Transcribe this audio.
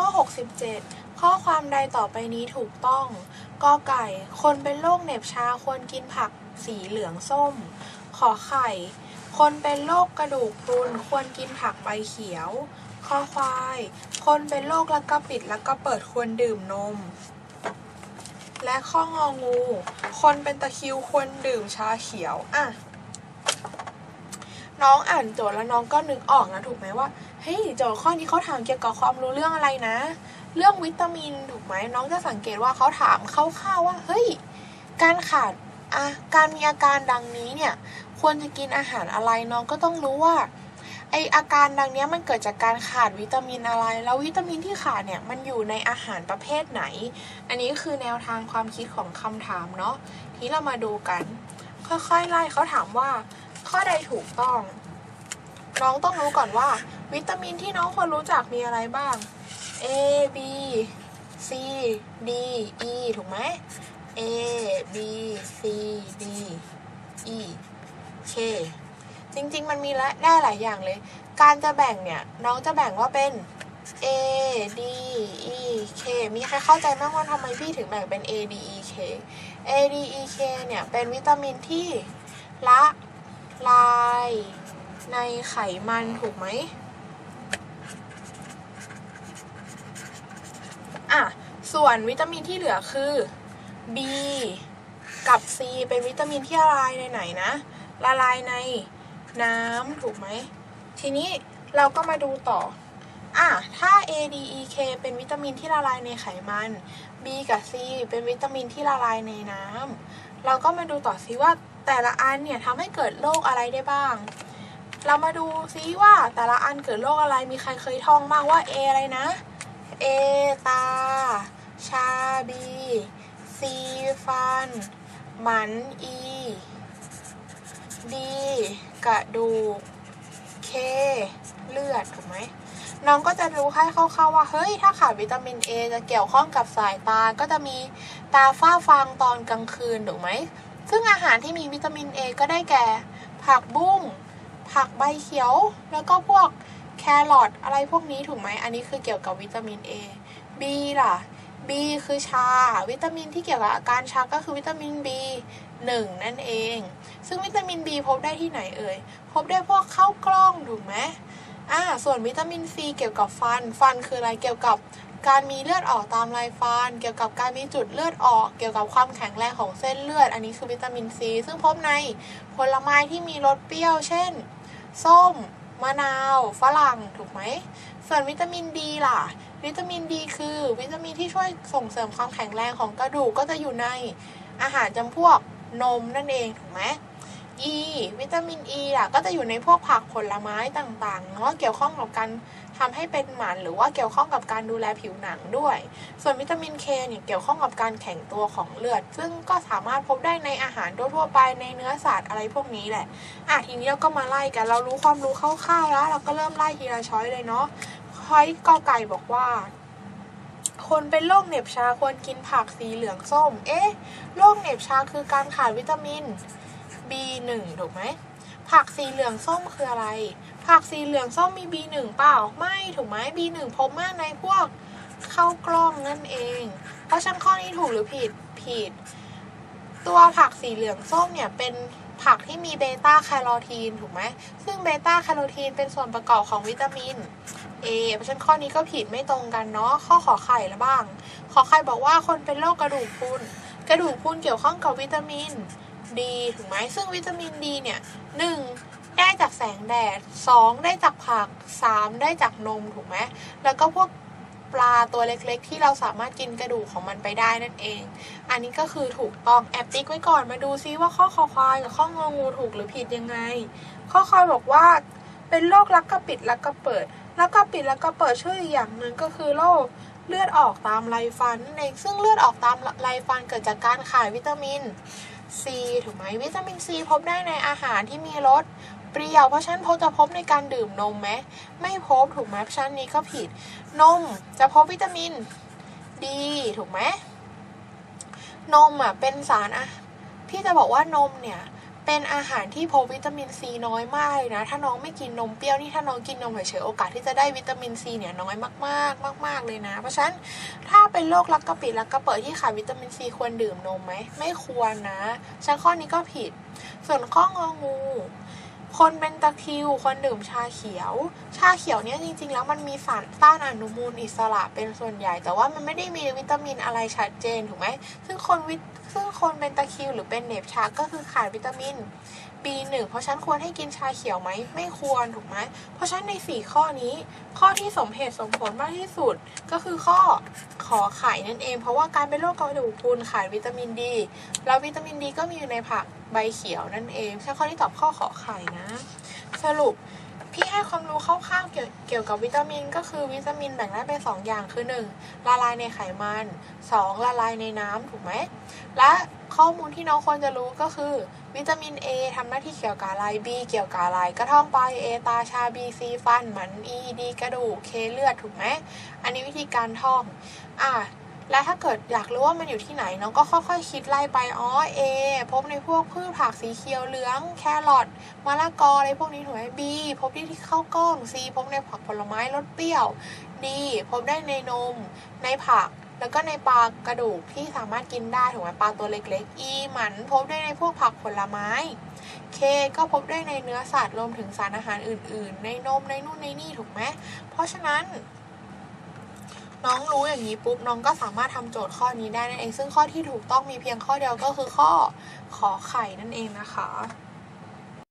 ข้อ 67 ข้อความใดต่อไปนี้ถูกต้องกอไก่ คนเป็นโรคเหน็บชาควรกินผักสีเหลืองส้ม ขอไข่ คนเป็นโรคกระดูกพรุนควรกินผักใบเขียวคอควาย คนเป็นโรคลักกระปิดลักกระเปิดควรดื่มนม และข้ององู คนเป็นตะคิวควรดื่มชาเขียว อะ น้องอ่านโจทย์แล้วน้องก็นึกออกนะถูกไหมว่าเฮ้ยโจทย์ข้อนี้เขาถามเกี่ยวกับความรู้เรื่องอะไรนะ เรื่องวิตามินถูกไหมน้องจะสังเกตว่าเขาถามคร่าวๆว่าเฮ้ยการขาดอะการมีอาการดังนี้เนี่ยควรจะกินอาหารอะไรน้องก็ต้องรู้ว่าไออาการดังเนี้ยมันเกิดจากการขาดวิตามินอะไร แล้ววิตามินที่ขาดเนี่ยมันอยู่ในอาหารประเภทไหน อันนี้คือแนวทางความคิดของคำถามเนาะทีเรามาดูกัน ค่อยๆไล่เขาถามว่า ข้อใดถูกต้อง น้องต้องรู้ก่อนว่า วิตามินที่น้องควรรู้จักมีอะไรบ้าง A B C D E ถูกไหม A B C D E K จริงๆ มันมีและได้หลายอย่างเลย การจะแบ่งเนี่ย น้องจะแบ่งว่าเป็น A D E K มีใครเข้าใจบ้างว่าทำไมพี่ถึงแบ่งเป็น A D E K A D E K เนี่ย เป็นวิตามินที่ละ ลายในไขมันถูกไหมอะ ส่วนวิตามินที่เหลือคือ B กับ C เป็นวิตามินที่ละลายในไหนนะ ละลายในน้ำถูกไหม ทีนี้เราก็มาดูต่อ อะ ถ้า A D E K เป็นวิตามินที่ละลายในไขมัน B กับ C เป็นวิตามินที่ละลายในน้ำ เราก็มาดูต่อซิว่า แต่ละอันเนี่ยทำให้เกิดโรคอะไรได้บ้าง เรามาดูซิว่าแต่ละอันเกิดโรคอะไรมีใครเคยท่องบ้างว่า A อะไรนะ A ตา ชา B C ฟัน หมัน E D กระดูก K เลือดถูกไหมน้องก็จะรู้ให้คร่าวๆว่า เฮ้ย ถ้าขาดวิตามิน A จะเกี่ยวข้องกับสายตา ก็จะมีตาฝ้าฟางตอนกลางคืน ถูกไหม ซึ่งอาหารที่มีวิตามิน A ก็ได้แก่ ผักบุ้ง ผักใบเขียว แล้วก็พวกแครอทอะไรพวกนี้ถูกไหม อันนี้คือเกี่ยวกับวิตามิน A B ล่ะ B คือชา วิตามินที่เกี่ยวกับอาการชาก็คือวิตามิน B 1 นั่นเอง ซึ่งวิตามิน B พบได้ที่ไหนเอ่ย พบได้พวกข้าวกล้องถูกไหมอ่า ส่วนวิตามิน C เกี่ยวกับฟัน ฟันคืออะไร เกี่ยวกับ การมีเลือดออกตามลายฟัน เกี่ยวกับการมีจุดเลือดออก เกี่ยวกับความแข็งแรงของเส้นเลือด อันนี้คือวิตามิน C ซึ่งพบในผลไม้ที่มีรสเปรี้ยว เช่น ส้ม มะนาว ฝรั่ง ถูกไหม ส่วนวิตามินดีล่ะ วิตามินดีคือ วิตามินที่ช่วยส่งเสริมความแข็งแรงของกระดูก ก็จะอยู่ในอาหารจำพวกนมนั่นเอง ถูกไหม E วิตามิน E ล่ะก็จะอยู่ในพวกผักผลไม้ต่างๆ เนาะเกี่ยวข้องกับการ ทำให้เป็นหมันหรือว่าเกี่ยวข้องกับการดูแลผิวหนังด้วย ส่วนวิตามิน K เนี่ยเกี่ยวข้องกับการแข็งตัวของเลือด ซึ่งก็สามารถพบได้ในอาหารทั่วไปในเนื้อสัตว์อะไรพวกนี้แหละอะทีนี้เราก็มาไล่กันเรารู้ความรู้คร่าวๆแล้ว เราก็เริ่มไล่ทีละช้อยเลยเนาะช้อยกอไก่บอกว่าคนเป็นโรคเหน็บชาควรกินผักสีเหลืองส้ม เอ๊ะ โรคเหน็บชาคือการขาดวิตามิน B1 ถูกไหม ผักสีเหลืองส้มคืออะไร ผักสีเหลืองส้มมี B1 เปล่า ไม่ถูกไหม B1 พบมากในพวกข้าวกล้องนั่นเอง เพราะฉะนันข้อนี้ถูกหรือผิด ผิด ตัวผักสีเหลืองส้มเนี่ยเป็นผักที่มีเบต้าแคโรทีนถูกไหม ซึ่งเบต้าแคโรทีนเป็นส่วนประกอบของวิตามิน A เพราะฉะนั้นข้อนี้ก็ผิดไม่ตรงกันเนาะ ข้อขอไข่ละบ้าง ขอไข่บอกว่าคนเป็นโรคกระดูกพรุน กระดูกพรุนเกี่ยวข้องกับวิตามิน ดีถูกไหมซึ่งวิตามินดีเนี่ยหนึ่งได้จากแสงแดดสองได้จากผักสามได้จากนมถูกไหมแล้วก็พวกปลาตัวเล็กๆ ที่เราสามารถกินกระดูกของมันไปได้นั่นเอง อันนี้ก็คือถูกต้องแอบติ๊กไว้ก่อนมาดูซิว่าข้อคอควายกับข้ององูถูกหรือผิดยังไง ข้อควายบอกว่าเป็นโรคลักกระปิดลักกระเปิดลักกระปิดลักกระเปิดชื่ออีกอย่างหนึ่งก็คือโรคเลือดออกตามไรฟันนั่นเองซึ่งเลือดออกตามไรฟันเกิดจากการขาดวิตามิน ซีถูกไหมวิตามินซีพบได้ในอาหารที่มีรสเปรี้ยวเพราะฉะนั้นพบจะพบในการดื่มนมไหมไม่พบถูกไหมเพราะฉะนั้นนี้ก็ผิด นมจะพบวิตามินดีถูกไหมนมอะเป็นสารอะพี่จะบอกว่านมเนี่ย เป็นอาหารที่พบวิตามินซีน้อยมากเลยนะ ถ้าน้องไม่กินนมเปรี้ยวนี่ถ้าน้องกินนมเฉยๆโอกาสที่จะได้วิตามินซีเนี่ยน้อยมากๆมาก ๆเลยนะ เพราะฉะนั้นถ้าเป็นโรคลักกระปิดลักกระเปิดที่ขาดวิตามินซีควรดื่มนมไหมไม่ควรนะฉะนันข้อนี้ก็ผิด ส่วนข้ององู คนเป็นตะคริวคนดื่มชาเขียว ชาเขียวเนี่ยจริง ๆ แล้วมันมีสารต้านอนุมูลอิสระเป็นส่วนใหญ่ แต่ว่ามันไม่ได้มีวิตามินอะไรชัดเจนถูกไหมซึ่งคนวิต ซึ่งคนเป็นตะคริวหรือเป็นเหน็บชาก็คือขาดวิตามิน B1 เพราะฉันควรให้กินชาเขียวไหม ไม่ควรถูกไหม เพราะฉันใน 4 ข้อนี้ ข้อที่สมเหตุสมผลมากที่สุดก็คือข้อขอไข่นั่นเอง เพราะว่าการเป็นโรคกระดูกพรุนขาดวิตามินดี แล้ววิตามินดีก็มีอยู่ในผักใบเขียวนั่นเอง ใช่ข้อที่ตอบข้อขอไข่นะ สรุป พี่ให้ความรู้คร่าวๆเกี่ยวเกี่ยวกับวิตามิน ก็คือวิตามินแบ่งได้เป็นสองอย่างคือ 1. ละลายในไขมัน 2. ละลายในน้ำถูกไหม และข้อมูลที่น้องควรจะรู้ก็คือ วิตามิน A ทำหน้าที่เกี่ยวกับอะไร B เกี่ยวกับอะไรก็ท่องไป A ตาชา B C ฟันหมัน E D กระดูก K เลือดถูกไหม อันนี้วิธีการท่อง อะ และถ้าเกิดอยากรู้ว่ามันอยู่ที่ไหนน้องก็ค่อยๆ คิดไล่ไปอ๋อ A พบในพวกพืชผักสีเขียวเหลืองแครอทมะละกออะไรพวกนี้ถูกไหม B พบที่ที่ข้าวกล้อง C พบในผักผลไม้รสเปรี้ยว D พบได้ในนม ในผักแล้วก็ในปลากระดูกที่สามารถกินได้ถูกไหมปลาตัวเล็กๆ E หมันพบได้ในพวกผักผลไม้ K ก็พบได้ในเนื้อสัตว์รวมถึงสารอาหารอื่น ๆ ในนมในนู่นในนี่ถูกไหมเพราะฉะนั้น น้องรู้อย่างนี้ปุ๊บน้องก็สามารถทำโจทย์ข้อนี้ได้นั่นเอง ซึ่งข้อที่ถูกต้องมีเพียงข้อเดียวก็คือข้อขอไข่นั่นเองนะคะ